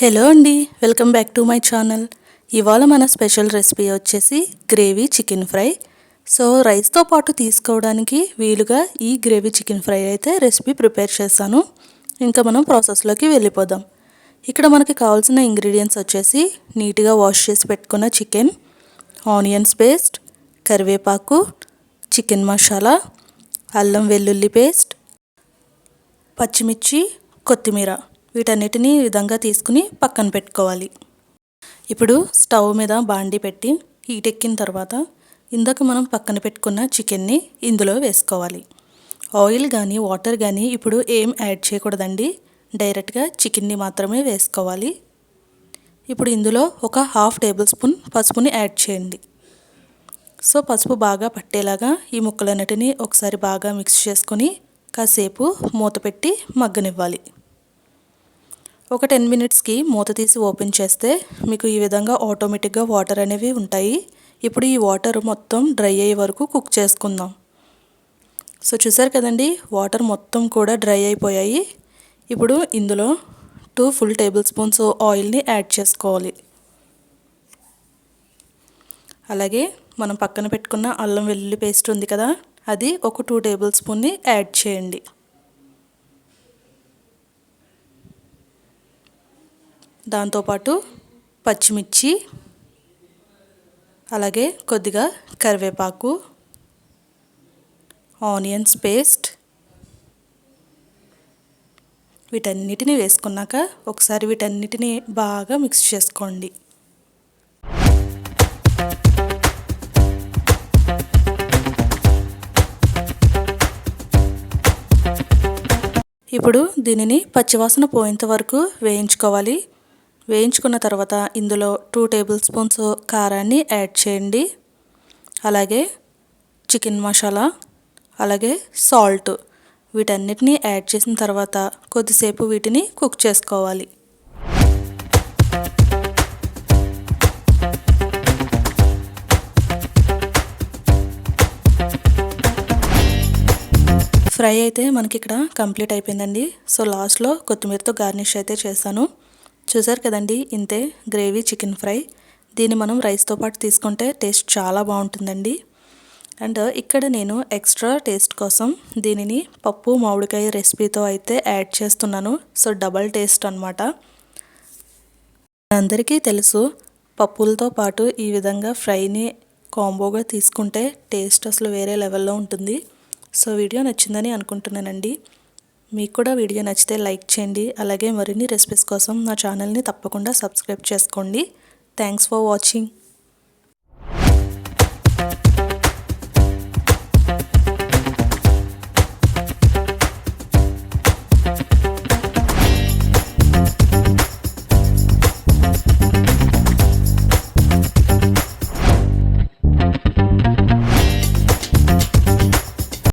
Hello అండి welcome back to my channel. ఇవాళ మన స్పెషల్ రెసిపీ వచ్చేసి గ్రేవీ చికెన్ ఫ్రై. సో రైస్తో పాటు తీసుకోవడానికి వీలుగా ఈ గ్రేవీ చికెన్ ఫ్రై అయితే రెసిపీ ప్రిపేర్ చేశాను. ఇంకా మనం ప్రాసెస్లోకి వెళ్ళిపోదాం. ఇక్కడ మనకి కావాల్సిన ఇంగ్రీడియంట్స్ వచ్చేసి నీట్గా వాష్ చేసి పెట్టుకున్న చికెన్ ఆనియన్స్ పేస్ట్ కరివేపాకు చికెన్ మసాలా అల్లం వెల్లుల్లి పేస్ట్ పచ్చిమిర్చి కొత్తిమీర. వీటన్నిటిని ఈ విధంగా తీసుకుని పక్కన పెట్టుకోవాలి. ఇప్పుడు స్టవ్ మీద బాండి పెట్టి హీట్ ఎక్కిన తర్వాత ఇందాక మనం పక్కన పెట్టుకున్న చికెన్ని ఇందులో వేసుకోవాలి. ఆయిల్ కానీ వాటర్ కానీ ఇప్పుడు ఏం యాడ్ చేయకూడదండి. డైరెక్ట్గా చికెన్ని మాత్రమే వేసుకోవాలి. ఇప్పుడు ఇందులో ఒక హాఫ్ టేబుల్ స్పూన్ పసుపుని యాడ్ చేయండి. సో పసుపు బాగా పట్టేలాగా ఈ ముక్కలన్నిటిని ఒకసారి బాగా మిక్స్ చేసుకొని కాసేపు మూత పెట్టి మగ్గనివ్వాలి. ఒక టెన్ మినిట్స్కి మూత తీసి ఓపెన్ చేస్తే మీకు ఈ విధంగా ఆటోమేటిక్గా వాటర్ అనేవి ఉంటాయి. ఇప్పుడు ఈ వాటర్ మొత్తం డ్రై అయ్యే వరకు కుక్ చేసుకుందాం. సో చూసారు కదండి వాటర్ మొత్తం కూడా డ్రై అయిపోయాయి. ఇప్పుడు ఇందులో టూ ఫుల్ టేబుల్ స్పూన్స్ ఆయిల్ని యాడ్ చేసుకోవాలి. అలాగే మనం పక్కన పెట్టుకున్న అల్లం వెల్లుల్లి పేస్ట్ ఉంది కదా అది ఒక టూ టేబుల్ స్పూన్ని యాడ్ చేయండి. దాంతోపాటు పచ్చిమిర్చి అలాగే కొద్దిగా కరివేపాకు ఆనియన్స్ పేస్ట్ వీటన్నిటిని వేసుకున్నాక ఒకసారి వీటన్నిటిని బాగా మిక్స్ చేసుకోండి. ఇప్పుడు దీనిని పచ్చివాసన పోయేంత వరకు వేయించుకోవాలి. వేయించుకున్న తర్వాత ఇందులో టూ టేబుల్ స్పూన్స్ కారాన్ని యాడ్ చేయండి. అలాగే చికెన్ మసాలా అలాగే సాల్ట్ వీటన్నిటిని యాడ్ చేసిన తర్వాత కొద్దిసేపు వీటిని కుక్ చేసుకోవాలి. ఫ్రై అయితే మనకి ఇక్కడ కంప్లీట్ అయిపోయిందండి. సో లాస్ట్లో కొత్తిమీరతో గార్నిష్ అయితే చేశాను. చూసారు కదండి ఇంతే గ్రేవీ చికెన్ ఫ్రై. దీన్ని మనం రైస్తో పాటు తీసుకుంటే టేస్ట్ చాలా బాగుంటుందండి. అండ్ ఇక్కడ నేను ఎక్స్ట్రా టేస్ట్ కోసం దీనిని పప్పు మామిడికాయ రెసిపీతో అయితే యాడ్ చేస్తున్నాను. సో డబల్ టేస్ట్ అనమాట అందరికీ తెలుసు పప్పులతో పాటు ఈ విధంగా ఫ్రైని కాంబోగా తీసుకుంటే టేస్ట్ అసలు వేరే లెవెల్లో ఉంటుంది. సో వీడియో నచ్చిందని అనుకుంటున్నానండి. మీకు కూడా వీడియో నచ్చితే లైక్ చేయండి. అలాగే మరిన్ని రెసిపీస్ కోసం నా ఛానల్ని తప్పకుండా సబ్స్క్రైబ్ చేసుకోండి. Thanks for watching.